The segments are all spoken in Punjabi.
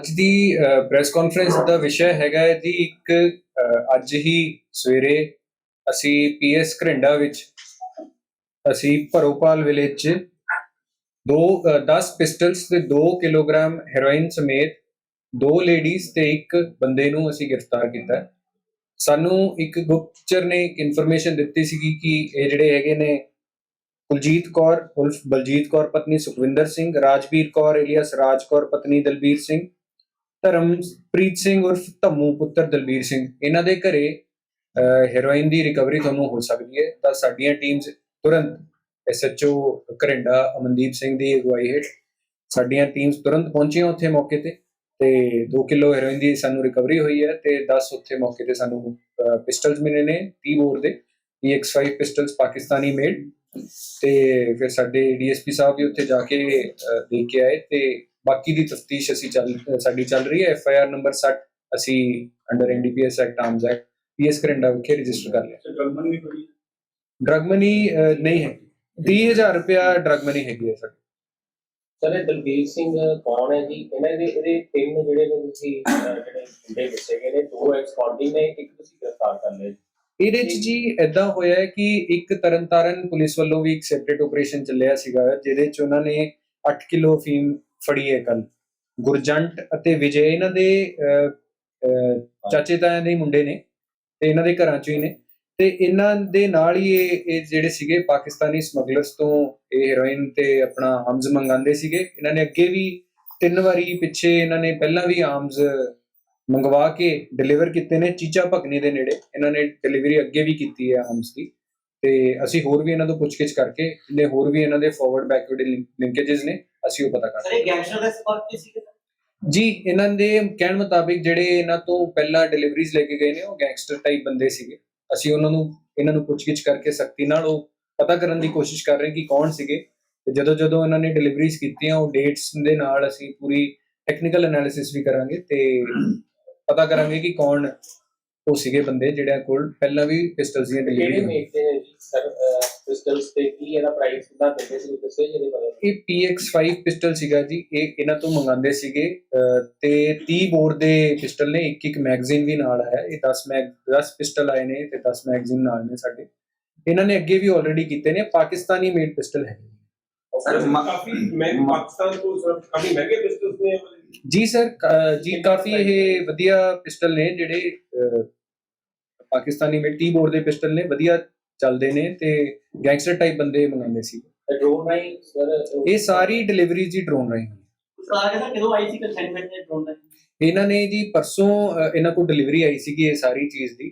ਅੱਜ ਦੀ ਪ੍ਰੈਸ ਕਾਨਫਰੰਸ ਦਾ ਵਿਸ਼ਾ ਹੈਗਾ ਹੈ ਜੀ ਇੱਕ ਅ, ਅੱਜ ਹੀ ਸਵੇਰੇ ਅਸੀਂ ਪੀਐਸ ਘਰਿੰਡਾ ਵਿੱਚ ਅਸੀਂ ਭਰੋਪਾਲ ਵਿਲੇਜ 'ਚ ਦੋ ਅ, 10 ਪਿਸਟਲਸ ਤੇ 2 ਕਿਲੋਗ੍ਰਾਮ ਹੈਰੋਇਨ ਸਮੇਤ ਦੋ ਲੇਡੀਜ਼ ਤੇ ਇੱਕ ਬੰਦੇ ਨੂੰ ਅਸੀਂ ਗ੍ਰਿਫਤਾਰ ਕੀਤਾ। ਸਾਨੂੰ ਇੱਕ ਗੁਪਤਚਰ ਨੇ ਇੱਕ ਇਨਫੋਰਮੇਸ਼ਨ ਦਿੱਤੀ ਸੀਗੀ ਕਿ ਇਹ ਜਿਹੜੇ ਹੈਗੇ ਨੇ ਕੁਲਜੀਤ ਕੌਰ ਉਲਫ ਬਲਜੀਤ ਕੌਰ ਪਤਨੀ ਸੁਖਵਿੰਦਰ ਸਿੰਘ ਰਾਜਵੀਰ ਕੌਰ ਇਲੀਅਸ ਰਾਜ ਕੌਰ ਪਤਨੀ ਦਲਬੀਰ ਸਿੰਘ ਧਰਮਪ੍ਰੀਤ ਸਿੰਘ ਉਰਫ ਧੰਮੂ ਪੁੱਤਰ ਦਲਬੀਰ ਸਿੰਘ। ਇਹਨਾਂ ਦੇ ਘਰੇ ਹੈਰੋਇਨ ਦੀ ਰਿਕਵਰੀ ਤੁਹਾਨੂੰ ਹੋ ਸਕਦੀ ਹੈ। ਤਾਂ ਸਾਡੀਆਂ ਟੀਮਸ ਤੁਰੰਤ ਐਸਐਚਓ ਘਰਿੰਡਾ ਅਮਨਦੀਪ ਸਿੰਘ ਦੀ ਅਗਵਾਈ ਹੇਠ ਸਾਡੀਆਂ ਟੀਮਸ ਤੁਰੰਤ ਪਹੁੰਚੀਆਂ ਉੱਥੇ ਮੌਕੇ ਤੇ। ਤੇ 2 ਕਿਲੋ ਹੈਰੋਇਨ ਦੀ ਸਾਨੂੰ ਰਿਕਵਰੀ ਹੋਈ ਹੈ ਤੇ 10 ਉੱਥੇ ਮੌਕੇ ਤੇ ਸਾਨੂੰ ਪਿਸਟਲਸ ਮਿਲੇ ਨੇ 30 ਬੋਰ ਦੇ। EX5 ਪਿਸਟਲਸ ਪਾਕਿਸਤਾਨੀ ਮੇਡ ਤੇ ਫਿਰ ਸਾਡੇ ਡੀਐਸਪੀ ਸਾਹਿਬ ਵੀ ਉੱਥੇ ਜਾ ਕੇ ਅਹ, ਦੇਖ ਕੇ ਆਏ ਤੇ ਬਾਕੀ ਦੀ ਤਫਤੀਸ਼ ਅਸੀਂ ਚੱਲ ਸਾਡੀ ਚੱਲ ਰਹੀ ਹੈ। ਐਫਆਈਆਰ ਨੰਬਰ 60 ਅਸੀਂ under NDPS act arms act PS Karanda ਵਿਖੇ ਰਜਿਸਟਰ ਕਰ ਲਿਆ। ਡਰਗ ਮਨੀ ਵੀ ਬੜੀ ਡਰਗ ਮਨੀ ਨਹੀਂ ਹੈ 30000 ਰੁਪਇਆ ਡਰਗ ਮਨੀ ਹੈਗੀ ਹੈ ਸਾਡੀ। ਸਰ ਇਹ ਦਲਬੀਰ ਸਿੰਘ ਕੌਣ ਹੈ ਜੀ? ਇਹਨਾਂ ਦੇ ਇਹਦੇ ਤਿੰਨ ਜਿਹੜੇ ਨੇ ਤੁਸੀਂ ਜਿਹੜੇ ਮੁੰਡੇ ਦੱਸੇ ਗਏ ਨੇ ਦੋ ਐਕਸਪਾਂਡਿੰਗ ਨੇ ਇੱਕ ਤੁਸੀਂ ਗ੍ਰਿਫਤਾਰ ਕਰ ਲਿਆ ਜੀ। ਇਹਦੇ ਚ ਜੀ ਐਦਾਂ ਹੋਇਆ ਹੈ ਕਿ ਇੱਕ ਤਰਨਤਾਰਨ ਪੁਲਿਸ ਵੱਲੋਂ ਵੀ ਇੱਕ ਸੈਪਰੇਟ ਆਪਰੇਸ਼ਨ ਚੱਲਿਆ ਸੀਗਾ ਜਿਹਦੇ ਚ ਉਹਨਾਂ ਨੇ 8 ਕਿਲੋ ਫੀਮ ਫੜੀਏ ਕੱਲ ਗੁਰਜੰਟ ਅਤੇ ਵਿਜੇ, ਇਹਨਾਂ ਦੇ ਚਾਚੇ ਤਾਇਆਂ ਦੇ ਹੀ ਮੁੰਡੇ ਨੇ ਤੇ ਇਹਨਾਂ ਦੇ ਘਰਾਂ ਚੋਂ ਹੀ ਨੇ। ਤੇ ਇਹਨਾਂ ਦੇ ਨਾਲ ਹੀ ਇਹ ਇਹ ਜਿਹੜੇ ਸੀਗੇ ਪਾਕਿਸਤਾਨੀ ਸਮਗਲਰਸ ਤੋਂ ਇਹ ਹੀਰੋਇਨ ਤੇ ਆਪਣਾ ਹਮਜ਼ ਮੰਗਾਉਂਦੇ ਸੀਗੇ। ਇਹਨਾਂ ਨੇ ਅੱਗੇ ਵੀ ਤਿੰਨ ਵਾਰੀ ਪਿੱਛੇ ਇਹਨਾਂ ਨੇ ਪਹਿਲਾਂ ਵੀ ਆਰਮਸ ਮੰਗਵਾ ਕੇ ਡਿਲੀਵਰ ਕੀਤੇ ਨੇ ਚੀਚਾ ਭਗਨੀ ਦੇ ਨੇੜੇ। ਇਹਨਾਂ ਨੇ ਡਿਲੀਵਰੀ ਅੱਗੇ ਵੀ ਕੀਤੀ ਹੈ ਹਮਜ਼ ਦੀ। ਤੇ ਅਸੀਂ ਹੋਰ ਵੀ ਇਹਨਾਂ ਤੋਂ ਪੁੱਛਗਿੱਛ ਕਰਕੇ ਇਹਦੇ ਹੋਰ ਵੀ ਇਹਨਾਂ ਦੇ ਫਾਰਵਰਡ ਬੈਕਵਰਡ ਲਿੰਕੇजेस ਨੇ। ਅਸੀਂ ਉਹ ਪਤਾ ਕਰ ਸਰ ਇਹ ਗੈਂਗਸਟਰ ਦੇ ਸੰਪਰਕ ਵਿੱਚ ਸੀ ਜੀ ਇਹਨਾਂ ਦੇ ਕਹਿਣ ਮੁਤਾਬਿਕ ਜਿਹੜੇ ਇਹਨਾਂ ਤੋਂ ਪਹਿਲਾਂ ਡਿਲੀਵਰੀਜ਼ ਲੈ ਕੇ ਗਏ ਨੇ ਉਹ ਗੈਂਗਸਟਰ ਟਾਈਪ ਬੰਦੇ ਸੀਗੇ। ਅਸੀਂ ਉਹਨਾਂ ਨੂੰ ਇਹਨਾਂ ਨੂੰ ਪੁੱਛਗਿੱਛ ਕਰਕੇ ਸਖਤੀ ਨਾਲ ਉਹ ਪਤਾ ਕਰਨ ਦੀ ਕੋਸ਼ਿਸ਼ ਕਰ ਰਹੇ ਕਿ ਕੌਣ ਸੀਗੇ। ਤੇ ਜਦੋਂ ਜਦੋਂ ਇਹਨਾਂ ਨੇ ਡਿਲੀਵਰੀਜ਼ ਕੀਤੀਆਂ ਉਹ ਡੇਟਸ ਦੇ ਨਾਲ ਅਸੀਂ ਪੂਰੀ ਟੈਕਨੀਕਲ ਐਨਾਲਿਸਿਸ ਵੀ ਕਰਾਂਗੇ ਤੇ ਪਤਾ ਕਰਾਂਗੇ ਕਿ ਕੌਣ ਉਹ ਸੀਗੇ ਬੰਦੇ ਜਿਹੜਿਆਂ ਕੋਲ ਪਹਿਲਾਂ ਵੀ ਪਿਸਟਲਸ ਦੀਆਂ ਕਿਹੜੇ ਡਿਲੀਵਰੀ ਨੇ ਜੀ ਸਰ ਪਿਸਟਲਸ ਤੇ ਕੀ ਇਹਦਾ ਪ੍ਰਾਈਸ ਕਿੰਨਾ ਦਿੰਦੇ ਸੀ ਦੱਸਿਓ ਜੀ ਇਹਦੇ ਬਾਰੇ। ਇਹ PX5 ਪਿਸਟਲ ਸੀਗਾ ਜੀ ਇਹ ਇਹਨਾਂ ਤੋਂ ਮੰਗਾਉਂਦੇ ਸੀਗੇ ਤੇ 30 ਬੋਰ ਦੇ ਪਿਸਟਲ ਨੇ ਇੱਕ ਇੱਕ ਮੈਗਜ਼ੀਨ ਵੀ ਨਾਲ ਹੈ ਇਹ 10 ਮੈਗ 10 ਪਿਸਟਲ ਆਏ ਨੇ ਤੇ 10 ਮੈਗਜ਼ੀਨ ਨਾਲ ਨੇ ਸਾਡੇ। ਇਹਨਾਂ ਨੇ ਅੱਗੇ ਵੀ ਆਲਰੇਡੀ ਕੀਤੇ ਨੇ ਪਾਕਿਸਤਾਨੀ ਮੇਡ ਪਿਸਟਲ ਹੈ ਸਰ ਕਾਫੀ ਮੈਂ ਪਾਕਿਸਤਾਨ ਤੋਂ ਸਰ ਕਾਫੀ ਮਹਿੰਗੇ ਪਿਸਟਲਸ ਨੇ ਇਹ ਵਾਲੇ। ਜੀ ਸਰ ਜੀ ਕਾਫੀ ਇਹ ਵਧੀਆ ਪਿਸਟਲ ਨੇ ਜਿਹੜੇ ਪਾਕਿਸਤਾਨੀ ਮੇਡ 30 ਬੋਰ ਦੇ ਪਿਸਟਲ ਨੇ ਵਧੀਆ ਚੱਲਦੇ ਨੇ ਤੇ ਗੈਂਗਸਟਰ ਟਾਈਪ ਬੰਦੇ ਮੰਗਾਉਂਦੇ ਸੀ। ਡਰੋਨ ਰਾਈ ਸਰ ਇਹ ਸਾਰੀ ਡਿਲੀਵਰੀ ਜੀ ਡਰੋਨ ਰਾਹੀਂ ਹੋਈ। ਸਰ ਸਰ ਕਿਦੋਂ ਆਈ ਸੀ ਕੰਸਾਈਨਮੈਂਟ ਦੇ ਡਰੋਨ ਦਾ ਇਹਨਾਂ ਨੇ ਜੀ ਪਰਸੋਂ ਇਹਨਾਂ ਕੋਲ ਡਿਲੀਵਰੀ ਆਈ ਸੀਗੀ ਇਹ ਸਾਰੀ ਚੀਜ਼ ਦੀ।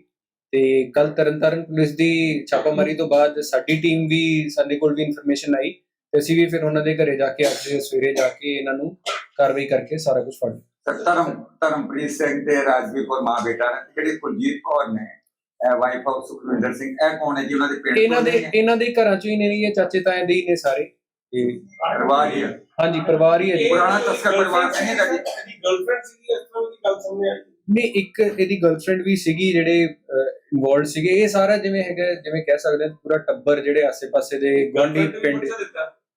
ਤੇ ਕੱਲ ਤਰਨਤਾਰਨ ਪੁਲਿਸ ਦੀ ਛਾਪਾਮਾਰੀ ਤੋਂ ਬਾਅਦ ਸਾਡੀ ਟੀਮ ਵੀ ਸਾਡੇ ਕੋਲ ਵੀ ਇਨਫੋਰਮੇਸ਼ਨ ਆਈ। ਤੇ ਅਸੀਂ ਵੀ ਫਿਰ ਉਹਨਾਂ ਦੇ ਘਰੇ ਜਾ ਕੇ ਅੱਜ ਸਵੇਰੇ ਜਾ ਕੇ ਇਹਨਾਂ ਨੂੰ ਕਾਰਵਾਈ ਕਰਕੇ ਸਾਰਾ ਕੁਝ ਫੜ ਲਿਆ। ਸਰ ਧਰਮ ਧਰਮਪ੍ਰੀਤ ਸਿੰਘ ਤੇ ਰਾਜਵੀਰ ਕੌਰ ਮਾਂ ਬੇਟਾ ਨੇ ਜਿਹੜੀ ਕੁਲਜੀਤ ਕੌਰ ਨੇ ਵਾਈਫ ਆਫ ਸੁਖਵਿੰਦਰ ਸਿੰਘ ਇਹ ਕੌਣ ਹੈ ਜੀ? ਉਹਨਾਂ ਦੇ ਪਿੰਡ ਇਹਨਾਂ ਦੇ? ਇਹਨਾਂ ਦੇ ਘਰਾਂ ਚੋਂ ਹੀ ਨੇ ਇਹ ਚਾਚੇ ਤਾਏ ਦੇ ਹੀ ਨੇ ਸਾਰੇ। ਪਰਿਵਾਰ ਹੀ ਹੈ। ਹਾਂਜੀ ਪਰਿਵਾਰ ਹੀ ਹੈ ਜੀ। ਪੁਰਾਣਾ ਤਸਕਰ ਪਰਿਵਾਰ ਸੀ ਇਹਦਾ ਜੀ। ਇਹਦੀ ਗਰਲਫ੍ਰੈਂਡ ਸੀ ਇਸ ਤਰ੍ਹਾਂ ਦੀ ਗੱਲ ਸਾਹਮਣੇ ਆਈ ਨਹੀਂ ਇੱਕ ਇਹਦੀ ਗਰਲਫ੍ਰੈਂਡ ਵੀ ਸੀਗੀ ਜਿਹੜੇ ਇਨਵੋਲਡ ਸੀਗੇ। ਇਹ ਸਾਰਾ ਜਿਵੇਂ ਹੈਗਾ ਜਿਵੇਂ ਕਹਿ ਸਕਦੇ ਹਾਂ ਪੂਰਾ ਟੱਬਰ ਜਿਹੜੇ ਆਸੇ-ਪਾਸੇ ਦੇ ਨੇ ਪਿੰਡ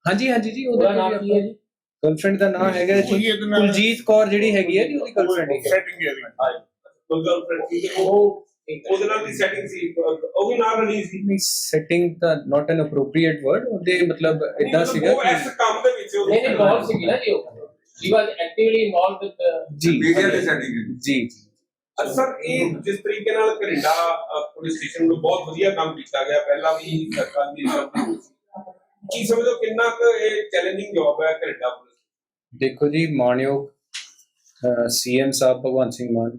ਹਾਂਜੀ ਹਾਂਜੀ ਜੀ ਉਹਦਾ ਨਾਮ ਕੀ ਹੈ ਜੀ? ਗਰਲਫ੍ਰੈਂਡ ਦਾ ਨਾਮ ਹੈਗਾ ਜੀ। ਕੁਲਜੀਤ ਕੌਰ ਜਿਹੜੀ ਹੈਗੀ ਹੈ ਜੀ ਉਹਦੀ ਗਰਲਫ੍ਰੈਂਡ ਹੈ। ਸੈਟਿੰਗ ਹੈ ਕੋਈ ਗਰਲਫ੍ਰੈਂਡ ਸੀ ਤੇ ਉਹ ਉਹਦੇ ਨਾਲ ਦੀ ਸੈਟਿੰਗ ਸੀ ਉਹ ਵੀ ਨਾਲ ਰਲੀ ਸੀ। ਨਹੀਂ ਸੈਟਿੰਗ ਦਾ ਨਾਟ ਐਨ ਅਪਰੋਪਰੀਏਟ ਵਰਡ ਉਹਦੇ ਮਤਲਬ ਇਦਾਂ ਸੀਗਾ ਉਹ ਇਸ ਕੰਮ ਦੇ ਵਿੱਚ ਉਹ- ਨਹੀਂ ਨਹੀਂ ਬਹੁਤ ਸੀਗੀ। ਨਾ ਜੀ ਉਹ। Was actively involved with the ਜੀ। ਮੀਡੀਆ ਦੇ ਹੈ। ਜੀ ਜੀ। ਸਰ ਇਹ ਜਿਸ ਤਰੀਕੇ ਨਾਲ ਅ, ਪੁਲਿਸ ਸਟੇਸ਼ਨ ਨੂੰ ਬਹੁਤ ਵਧੀਆ ਕੰਮ ਕੀਤਾ ਗਿਆ ਪਹਿਲਾਂ ਵੀ ਸਰਕਾਰ ਦੀ ਕੀ ਸਮਝੋ ਕਿੰਨਾ ਕੁ ਇਹ ਚੈਲੰਜਿੰਗ ਜੌਬ ਹੈ ਪੁਲਿਸ? ਦੇਖੋ ਜੀ ਮਾਨਯੋਗ ਸੀਐਮ ਸਾਹਿਬ ਭਗਵੰਤ ਸਿੰਘ ਮਾਨ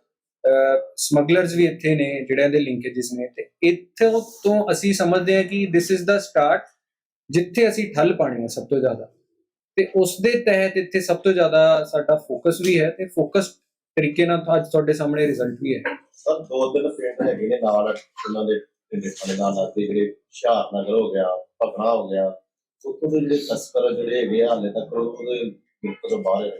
ਸਮਗਲਰਸ ਵੀ ਇੱਥੇ ਨੇ ਜਿਹੜਿਆਂ ਦੇ ਲਿੰਕੇजेस ਨੇ ਤੇ ਇੱਥੋਂ ਤੋਂ ਅਸੀਂ ਸਮਝਦੇ ਹਾਂ ਕਿ ਥਿਸ ਇਜ਼ ਦਾ ਸਟਾਰਟ ਜਿੱਥੇ ਅਸੀਂ ਠੱਲ ਪਾਣੀ ਹੈ ਸਭ ਤੋਂ ਜ਼ਿਆਦਾ। ਤੇ ਉਸ ਦੇ ਤਹਿਤ ਇੱਥੇ ਸਭ ਤੋਂ ਜ਼ਿਆਦਾ ਸਾਡਾ ਫੋਕਸ ਵੀ ਹੈ ਤੇ ਫੋਕਸ ਤਰੀਕੇ ਨਾਲ ਅੱਜ ਤੁਹਾਡੇ ਸਾਹਮਣੇ ਰਿਜ਼ਲਟ ਵੀ ਹੈ। ਸਰ ਦੋ ਦਿਨ ਪਿੰਡ ਹੈਗੇ ਨੇ ਨਾਲ ਉਹਨਾਂ ਦੇ ਪਿੰਡ ਸਾਡੇ ਨਾਲ ਲੱਗਦੇ ਜਿਹੜੇ ਹੁਸ਼ਿਆਰ ਨਗਰ ਹੋ ਗਿਆ ਭਗਣਾ ਹੋ ਗਿਆ ਉੱਥੋਂ ਦੇ ਜਿਹੜੇ ਤਸਕਰ ਜਿਹੜੇ ਹੈਗੇ ਆ, ਹਾਲੇ ਤੱਕ ਉਹਦੇ ਗਿਰਫਤ ਤੋਂ ਬਾਹਰ ਹੈ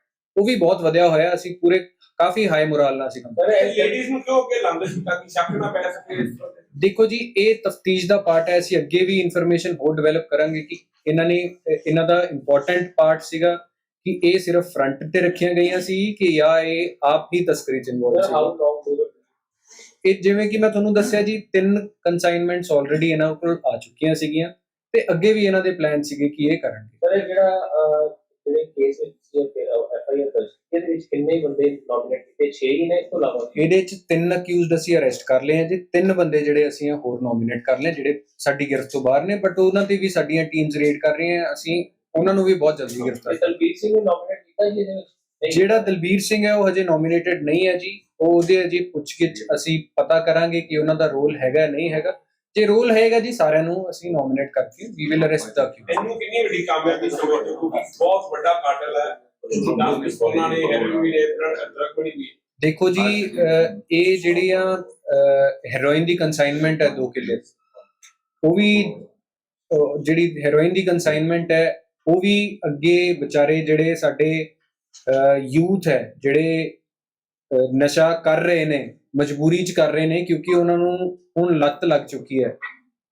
ਉਹ ਵੀ ਬਹੁਤ ਵਧਿਆ ਹੋਇਆ ਅਸੀਂ ਪੂਰੇ ਕਾਫੀ ਹਾਈ ਮੋਰਲ ਨਾਲ ਅਸੀਂ ਕੰਮ ਕਰ ਰਹੇ ਲੇਡੀਜ਼ ਨੂੰ ਕਿਉਂ ਅੱਗੇ ਲਾਉਂਦੇ ਸੀ ਤਾਂ ਕਿ ਸ਼ੱਕ ਨਾ ਪੈ ਸਕੇ ਦੇਖੋ ਜੀ ਇਹ ਤਫਤੀਸ਼ ਦਾ ਪਾਰਟ ਹੈ ਅਸੀਂ ਅੱਗੇ ਵੀ ਇਨਫੋਰਮੇਸ਼ਨ ਹੋਰ ਡਿਵੈਲਪ ਕਰਾਂਗੇ ਕਿ ਇਹਨਾਂ ਨੇ ਇਹਨਾਂ ਦਾ ਇੰਪੋਰਟੈਂਟ ਪਾਰਟ ਸੀਗਾ ਕਿ ਇਹ ਸਿਰਫ ਫਰੰਟ ਤੇ ਰੱਖੀਆਂ ਗਈਆਂ ਸੀ ਕਿ ਜਾਂ ਇਹ ਆਪ ਹੀ ਤਸਕਰੀ ਚ ਇਨਵੋਲਵ ਸੀ। ਇਹ ਜਿਵੇਂ ਕਿ ਮੈਂ ਤੁਹਾਨੂੰ ਦੱਸਿਆ ਜੀ ਤਿੰਨ ਕਨਸਾਈਨਮੈਂਟਸ ਆਲਰੇਡੀ ਇਹਨਾਂ ਕੋਲ ਆ ਚੁੱਕੀਆਂ ਸੀਗੀਆਂ ਤੇ ਅੱਗੇ ਵੀ ਇਹਨਾਂ ਦੇ ਪਲਾਨ ਸੀਗੇ ਕਿ ਇਹ ਕਰਨਗੇ। ਸਰ ਇਹ ਜਿਹੜਾ ਜਿਹੜੇ ਕੇਸ ਵਿੱਚ ਐਫ ਆਈ ਆਰ ਦਰਜ ਇਹਦੇ ਵਿੱਚ ਕਿੰਨੇ ਬੰਦੇ ਨੋਮੀਨੇਟ ਕੀਤੇ? 6 ਹੀ ਨੇ ਇਸ ਤੋਂ ਇਲਾਵਾ ਇਹਦੇ ਚ ਤਿੰਨ ਅਕਿਊਜ਼ਡ ਅਸੀਂ ਅਰੈਸਟ ਕਰ ਲਏ ਆ ਜੀ। ਤਿੰਨ ਬੰਦੇ ਜਿਹੜੇ ਅਸੀਂ ਹੋਰ ਨੋਮੀਨੇਟ ਕਰ ਲਏ ਜਿਹੜੇ ਸਾਡੀ ਗਿਰਫਤ ਤੋਂ ਬਾਹਰ ਨੇ ਬਟ ਉਹਨਾਂ ਤੇ ਵੀ ਸਾਡੀਆਂ ਟੀਮਸ ਰੇਡ ਕਰ ਰਹੀਆਂ ਅਸੀਂ ਉਹਨਾਂ ਨੂੰ ਵੀ ਬਹੁਤ ਜਲਦੀ ਗ੍ਰਿਫਤਾਰ ਦਲਬੀਰ ਸਿੰਘ ਨੂੰ ਨੋਮੀਨੇਟ ਕੀਤਾ ਜੀ ਇਹਦੇ ਵਿੱਚ। ਜਿਹੜਾ ਦਲਬੀਰ ਸਿੰਘ ਹੈ ਉਹ ਹਜੇ ਨੋਮੀਨੇਟਡ ਨਹੀਂ ਹੈ ਜੀ। ਉਹ ਉਹਦੇ ਅਜੇ ਪੁੱਛਗਿੱਛ ਅਸੀਂ ਪਤਾ ਕਰਾਂਗੇ ਕਿ ਉਹਨਾਂ ਦਾ ਰੋਲ ਹੈਗਾ ਨਹੀਂ ਹੈਗਾ। ਜੇ ਰੋਲ ਹੈਗਾ ਜੀ ਸਾਰਿਆਂ ਨੂੰ ਅਸੀਂ ਨੋਮੀਨੇਟ ਕਰਕੇ ਵੀ ਵਿਲ ਅਰੈਸਟ ਦਾ ਕਿਉਂ ਇਹਨੂੰ ਕਿੰਨੀ ਵੱਡੀ ਕਾਮਯਾਬੀ ਕਿਉਂਕਿ ਬਹੁਤ ਵੱਡਾ ਕਾਟਲ ਹੈ। ਦਸ ਪਿਸਤੌਲਾਂ ਨੇ ਹੈਰੋਇਨ ਵੀ ਨੇ ਡਰਗ ਬਣੀ ਵੀ ਦੇਖੋ ਜੀ ਇਹ ਜਿਹੜੀਆਂ ਹੈਰੋਇਨ ਦੀ ਕਨਸਾਈਨਮੈਂਟ ਹੈ 2 ਕਿੱਲੇ। ਉਹ ਵੀ ਜਿਹੜੀ ਹੈਰੋਇਨ ਦੀ ਕਨਸਾਈਨਮੈਂਟ ਹੈ ਉਹ ਵੀ ਅੱਗੇ ਵਿਚਾਰੇ ਜਿਹੜੇ ਸਾਡੇ ਯੂਥ ਹੈ ਜਿਹੜੇ ਨਸ਼ਾ ਕਰ ਰਹੇ ਨੇ ਮਜਬੂਰੀ ਚ ਕਰ ਰਹੇ ਨੇ ਕਿਉਂਕਿ ਉਹਨਾਂ ਨੂੰ ਹੁਣ ਲੱਤ ਲੱਗ ਚੁੱਕੀ ਹੈ।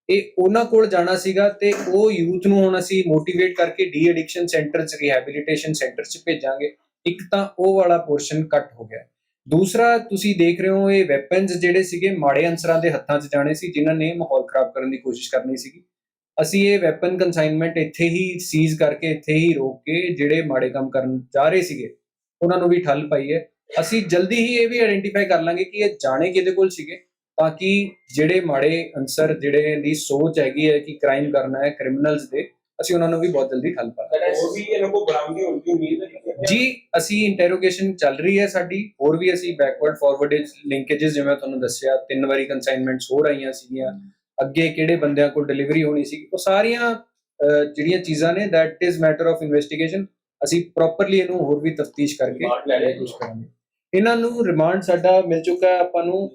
ਇਹ ਉਹਨਾਂ ਕੋਲ ਜਾਣਾ ਸੀਗਾ ਤੇ ਉਹ ਯੂਥ ਨੂੰ ਹੁਣ ਅਸੀਂ ਮੋਟੀਵੇਟ ਕਰਕੇ ਡੀ ਐਡਿਕਸ਼ਨ ਸੈਂਟਰ ਚ, ਰਿਹੈਬਿਲਿਟੇਸ਼ਨ ਸੈਂਟਰ ਚ ਭੇਜਾਂਗੇ। ਇੱਕ ਤਾਂ ਉਹ ਵਾਲਾ ਪੋਰਸ਼ਨ ਕੱਟ ਹੋ ਗਿਆ। ਦੂਸਰਾ, ਤੁਸੀਂ ਦੇਖ ਰਹੇ ਹੋ ਇਹ ਵੈਪਨਸ ਜਿਹੜੇ ਸੀਗੇ ਮਾੜੇ ਅਨਸਰਾਂ ਦੇ ਹੱਥਾਂ 'ਚ ਜਾਣੇ ਸੀ, ਜਿਨ੍ਹਾਂ ਨੇ ਮਾਹੌਲ ਖਰਾਬ ਕਰਨ ਦੀ ਕੋਸ਼ਿਸ਼ ਕਰਨੀ ਸੀਗੀ। ਅਸੀਂ ਇਹ ਵੈਪਨ ਕਨਸਾਈਨਮੈਂਟ ਇੱਥੇ ਹੀ ਸੀਜ਼ ਕਰਕੇ, ਇੱਥੇ ਹੀ ਰੋਕ ਕੇ ਜਿਹੜੇ ਮਾੜੇ ਕੰਮ ਕਰਨ ਜਾ ਰਹੇ ਸੀਗੇ, ਉਹਨਾਂ ਨੂੰ ਵੀ ਠੱਲ ਪਾਈ ਹੈ। ਅਸੀਂ ਜਲਦੀ ਹੀ ਇਹ ਵੀ ਆਇਡੈਂਟੀਫਾਈ ਕਰ ਲਾਂਗੇ ਕਿ ਇਹ ਜਾਣੇ ਕਿਹਦੇ ਕੋਲ ਸੀਗੇ ਤਾਂ ਕਿ ਜਿਹੜੇ ਮਾੜੇ ਅਨਸਰ ਜਿਹੜੇ ਦੀ ਸੋਚ ਹੈਗੀ ਹੈ ਕਿ ਕ੍ਰਾਈਮ ਕਰਨਾ ਹੈ ਕ੍ਰਿਮੀਨਲਸ ਦੇ ਅਸੀਂ ਉਹਨਾਂ ਨੂੰ ਵੀ ਬਹੁਤ ਜਲਦੀ ਠੱਲ ਪਾਵਾਂਗੇ ਹੋਰ ਵੀ ਇਹਨਾਂ ਕੋ ਬਰਾਮਦੀ ਹੋਣ ਦੀ ਉਮੀਦ ਹੈ ਜੀ ਅਸੀਂ ਇੰਟਰੋਗੇਸ਼ਨ ਚੱਲ ਰਹੀ ਹੈ ਸਾਡੀ ਹੋਰ ਵੀ ਅਸੀਂ ਬੈਕਵਰਡ ਫਾਰਵਰਡ ਲਿੰਕੇजेस ਜਿਵੇਂ ਤੁਹਾਨੂੰ ਦੱਸਿਆ ਤਿੰਨ ਵਾਰੀ ਕਨਸਾਈਨਮੈਂਟਸ ਹੋ ਰਹੀਆਂ ਸੀਗੀਆਂ ਅੱਗੇ ਕਿਹੜੇ ਬੰਦਿਆਂ ਕੋਲ ਡਿਲੀਵਰੀ ਹੋਣੀ ਸੀ ਉਹ ਸਾਰੀਆਂ ਜਿਹੜੀਆਂ ਚੀਜ਼ਾਂ ਨੇ that is matter of investigation ਅਸੀਂ ਪ੍ਰੋਪਰਲੀ ਇਹਨੂੰ ਹੋਰ ਵੀ ਤਫਤੀਸ਼ ਕਰਕੇ ਕੁਝ ਕਰਾਂਗੇ। ਇਹਨਾਂ ਨੂੰ ਰਿਮਾਂਡ ਸਾਡਾ ਮਿਲ ਚੁੱਕਾ ਹੈ ਆਪਾਂ ਨੂੰ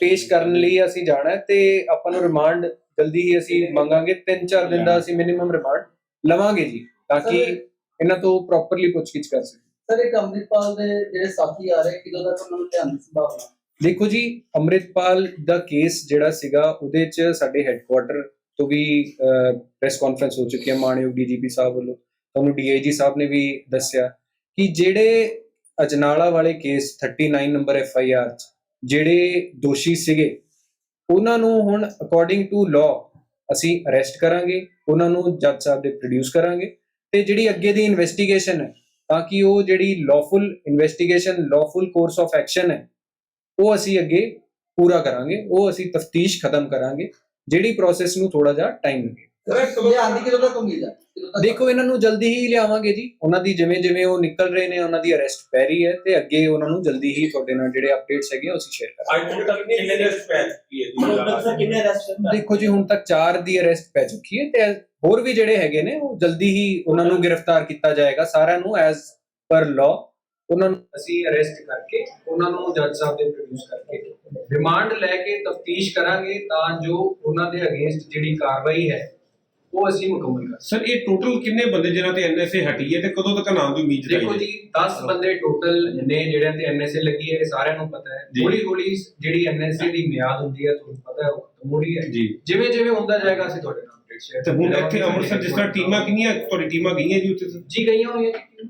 ਪੇਸ਼ ਕਰਨ ਲਈ ਅਸੀਂ ਜਾਣਾ ਹੈ ਤੇ ਆਪਾਂ ਨੂੰ ਰਿਮਾਂਡ ਜਲਦੀ ਹੀ ਅਸੀਂ ਮੰਗਾਂਗੇ। 3-4 ਦਿਨ ਦਾ ਅਸੀਂ ਮਿਨੀਮਮ ਰਿਮਾਂਡ ਲਵਾਂਗੇ ਜੀ ਤਾਂ ਕਿ ਇਹਨਾਂ ਤੋਂ ਪ੍ਰੋਪਰਲੀ ਪੁੱਛਗਿੱਛ ਕਰ ਸਕੀਏ। ਸਰ ਇੱਕ ਅੰਮ੍ਰਿਤਪਾਲ ਦੇ ਜਿਹੜੇ ਸਾਥੀ ਆ ਰਹੇ ਕਿਦੋਂ ਤੱਕ ਉਹਨਾਂ ਨੂੰ ਧਿਆਨ ਦੀ ਸੰਭਾਵਨਾ ਦੇਖੋ ਜੀ ਅੰਮ੍ਰਿਤਪਾਲ ਦਾ ਕੇਸ ਜਿਹੜਾ ਸੀਗਾ ਉਹਦੇ ਚ ਸਾਡੇ ਹੈੱਡਕੁਆਟਰ ਤੋਂ ਵੀ ਪ੍ਰੈਸ ਕਾਨਫਰੰਸ ਹੋ ਚੁੱਕੀ ਹੈ ਮਾਨਯੋਗ ਡੀਜੀਪੀ ਸਾਹਿਬ ਵੱਲੋਂ। ਤੁਹਾਨੂੰ ਡੀਆਈਜੀ ਸਾਹਿਬ ਨੇ ਵੀ ਦੱਸਿਆ ਕਿ ਜਿਹੜੇ ਅਜਨਾਲਾ ਵਾਲੇ case 39 number F I R ਚ, ਜਿਹੜੇ ਦੋਸ਼ੀ ਸੀਗੇ, ਉਹਨਾਂ ਨੂੰ ਹੁਣ ਅਕੋਰਡਿੰਗ ਟੂ ਲਾਅ ਅਸੀਂ ਅਰੈਸਟ ਕਰਾਂਗੇ, ਉਹਨਾਂ ਨੂੰ ਜੱਜ ਸਾਹਿਬ ਦੇ ਪ੍ਰੋਡਿਊਸ ਕਰਾਂਗੇ ਤੇ ਜਿਹੜੀ ਅੱਗੇ ਦੀ ਇਨਵੈਸਟੀਗੇਸ਼ਨ ਹੈ, ਤਾਂ ਕਿ ਉਹ ਜਿਹੜੀ lawful investigation lawful course of action ਹੈ, ਉਹ ਅਸੀਂ ਅੱਗੇ ਪੂਰਾ ਕਰਾਂਗੇ, ਉਹ ਅਸੀਂ ਤਫਤੀਸ਼ ਖਤਮ ਕਰਾਂਗੇ, ਜਿਹੜੀ ਪ੍ਰੋਸੈਸ ਨੂੰ ਥੋੜਾ ਜਿਹਾ ਟਾਈਮ ਲੱਗੇ। ਇਹ ਆਂਦੀ ਕਿਦੋਂ ਤੱਕ ਉਮੀਦ ਹੈ ਕਦੋਂ ਤੱਕ? ਦੇਖੋ ਇਹਨਾਂ ਨੂੰ ਜਲਦੀ ਹੀ ਲਿਆਵਾਂਗੇ ਜੀ। ਉਹਨਾਂ ਦੀ ਜਿਵੇਂ ਜਿਵੇਂ ਉਹ ਨਿਕਲ ਰਹੇ ਨੇ ਉਹਨਾਂ ਦੀ ਅਰੈਸਟ ਪੈ ਰਹੀ ਹੈ ਤੇ ਅੱਗੇ ਉਹਨਾਂ ਨੂੰ ਜਲਦੀ ਹੀ ਤੁਹਾਡੇ ਨਾਲ ਜਿਹੜੇ ਅਪਡੇਟਸ ਹੈਗੇ ਉਹ ਅਸੀਂ ਸ਼ੇਅਰ ਕਰਾਂਗੇ। ਅੱਜ ਤੱਕ ਕਿੰਨੇ ਅਰੈਸਟ ਪੈ ਚੁੱਕੀ ਹੈ? ਜੀ ਮਤਲਬ ਸਰ ਕਿੰਨੇ ਅਰੈਸਟ ਦੇਖੋ ਜੀ ਹੁਣ ਤੱਕ 4 ਦੀ ਅਰੈਸਟ ਪੈ ਚੁੱਕੀ ਹੈ ਤੇ ਹੋਰ ਵੀ ਜਿਹੜੇ ਹੈਗੇ ਨੇ ਉਹ ਜਲਦੀ ਹੀ ਉਹਨਾਂ ਨੂੰ ਗ੍ਰਿਫਤਾਰ ਕੀਤਾ ਜਾਏਗਾ। ਸਾਰਿਆਂ ਨੂੰ ਐਜ਼ ਪਰ ਲਾਅ ਉਹਨਾਂ ਨੂੰ ਅਸੀਂ ਅਰੈਸਟ ਕਰਕੇ ਉਹਨਾਂ ਨੂੰ ਜੱਜ ਸਾਹਿਬ ਦੇ ਪ੍ਰੋਡਿਊਸ ਕਰਕੇ ਰਿਮਾਂਡ ਲੈ ਕੇ ਤਫਤੀਸ਼ ਕਰਾਂਗੇ ਤਾਂ ਜੋ ਉਹਨਾਂ ਦੇ ਅਗੇਂਸਟ ਜਿਹੜੀ ਕਾਰਵਾਈ ਹੈ ਉਹ ਅਸੀਂ ਮੁਕੰਮਲ ਕਰ ਸਰ ਇਹ ਟੋਟਲ ਕਿੰਨੇ ਬੰਦੇ ਜਿਨ੍ਹਾਂ ਤੇ ਐਨਐਸਏ ਹਟੀ ਹੈ ਤੇ ਕਦੋਂ ਤੱਕ ਨਾਮ ਦੀ ਉਮੀਦ ਦੇਖੋ ਜੀ 10 ਬੰਦੇ ਟੋਟਲ ਨੇ ਜਿਹੜਿਆਂ ਤੇ ਐਨਐਸਏ ਲੱਗੀ ਹੈ ਇਹ ਸਾਰਿਆਂ ਨੂੰ ਪਤਾ ਹੈ। ਜੀ। ਹੌਲੀ ਹੌਲੀ ਜਿਹੜੀ ਐਨਐਸਏ ਦੀ ਮਿਆਦ ਹੁੰਦੀ ਹੈ ਤੁਹਾਨੂੰ ਪਤਾ ਹੈ ਉਹ ਖਤਮ ਹੋ ਰਹੀ ਹੈ। ਜੀ। ਜਿਵੇਂ ਜਿਵੇਂ ਹੁੰਦਾ ਜਾਏਗਾ ਅਸੀਂ ਤੁਹਾਡੇ ਨਾਲ ਤੇ ਹੁਣ ਇੱਥੇ ਅੰਮ੍ਰਿਤਸਰ ਜਿਸ ਤਰ੍ਹਾਂ ਟੀਮਾਂ ਕਿੰਨੀਆਂ ਤੁਹਾਡੀ ਟੀਮਾਂ ਗਈਆਂ ਜੀ ਉੱਥੇ? ਜੀ ਗਈਆਂ ਹੋਈਆਂ ਜੀ।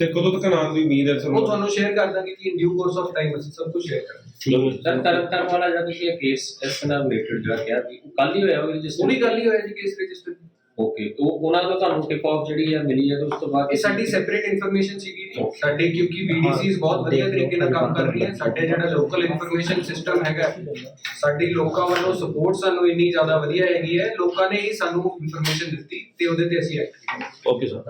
ਤੇ ਕਦੋਂ ਤੱਕ ਨਾਮ ਦੀ ਉਮੀਦ ਹੈ ਸਰ ਉਹ ਤੁਹਾਨੂੰ ਸ਼ੇਅਰ ਕਰ ਦਾਂਗੇ ਕਿ ਡਿਊ ਕੋਰਸ ਆਫ ਟਾਈਮ ਅਸੀਂ ਸਭ ਕੁਝ ਸ਼ੇਅਰ ਕਰਾਂਗੇ। ਸਰ ਤਰਨਤਾਰਨ ਵਾਲਾ ਜਿਹੜਾ ਤੁਸੀਂ ਇਹ ਕੇਸ ਇਸ ਨਾਲ ਰਿਲੇਟਡ ਜਿਹੜਾ ਕਿਹਾ ਵੀ ਕੱਲ ਹੀ ਹੋਇਆ ਹੋਇਆ ਜਿਸ ਉਹਨੀ ਗੱਲ ਹੀ ਹੋਇਆ ਜੀ ਕੇਸ ਰਜਿਸਟਰ ਓਕੇ ਤੋਂ ਉਹਨਾਂ ਤੋਂ ਤੁਹਾਨੂੰ ਟਿਪ ਆਫ ਜਿਹੜੀ ਹੈ ਮਿਲੀ ਹੈ ਤੇ ਉਸ ਤੋਂ ਬਾਅਦ ਇਹ ਸਾਡੀ ਸੈਪਰੇਟ ਇਨਫੋਰਮੇਸ਼ਨ ਸੀਗੀ ਜੀ। ਸਾਡੇ ਕਿਉਂਕਿ ਵੀਡੀਸੀਜ਼ ਬਹੁਤ ਵਧੀਆ ਤਰੀਕੇ ਨਾਲ ਕੰਮ ਕਰ ਰਹੀਆਂ। ਸਾਡੇ ਜਿਹੜਾ ਲੋਕਲ ਇਨਫੋਰਮੇਸ਼ਨ ਸਿਸਟਮ ਹੈਗਾ ਸਾਡੀ ਲੋਕਾਂ ਵੱਲੋਂ ਸਪੋਰਟ ਸਾਨੂੰ ਇੰਨੀ ਜ਼ਿਆਦਾ ਵਧੀਆ ਹੈਗੀ ਹੈ। ਲੋਕਾਂ ਨੇ ਹੀ ਸਾਨੂੰ ਇਨਫੋਰਮੇਸ਼ਨ ਦਿੱਤੀ ਤੇ ਉਹਦੇ ਤੇ ਅਸੀਂ ਐਕਟ ਕੀਤਾ। Okay sir